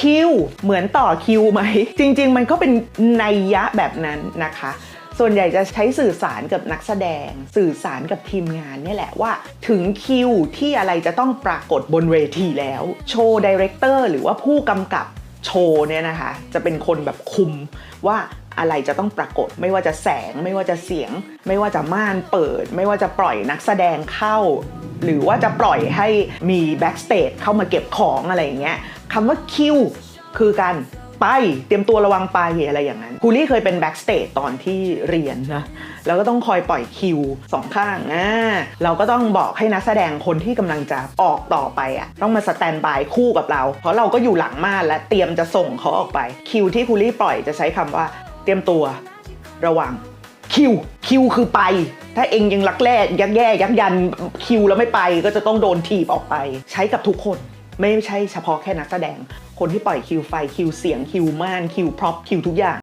คิวเหมือนต่อคิวไหม จริง ๆ มันก็เป็นนัยยะแบบนั้นนะคะ ส่วนใหญ่จะใช้สื่อสารกับนักแสดง สื่อสารกับทีมงานนี่แหละว่า ถึงคิวที่อะไรจะต้องปรากฏบนเวทีแล้ว โชว์ดีเรคเตอร์หรือว่าผู้กำกับโชว์เนี่ยนะคะ จะเป็นคนแบบคุมว่า อะไรจะต้องปรากฏ ไม่ว่าจะแสง ไม่ว่าจะเสียง ไม่ว่าจะม่านเปิด ไม่ว่าจะปล่อยนักแสดงเข้า หรือว่าจะปล่อยให้มีแบ็กสเตจเข้ามาเก็บของอะไรอย่างเงี้ยคำว่าคิวคือการไปเตรียมตัวระวังไปอะไรอย่างนั้นคูลี่เคยเป็นแบ็กสเตจตอนที่เรียนนะแล้วก็ต้องคอยปล่อยคิวสองข้างอ่าเราก็ต้องบอกให้นักแสดงคนที่กำลังจะออกต่อไปอะต้องมาสแตนบายคู่กับเรา เพราะเราก็อยู่หลังม่านและเตรียมจะส่งเขาออกไปคิวที่คูลี่ปล่อยจะใช้คำว่า เตรียมตัว ระวังคิวคิวคือไป ถ้าเองยังลักแร่ยักแย่ยักยันคิวแล้วไม่ไปก็จะต้องโดนถีบออกไป ใช้กับทุกคนไม่ใช่เฉพาะแค่นักแสดง คนที่ปล่อยคิวไฟคิวเสียงคิวม่านคิวพร็อพคิวทุกอย่าง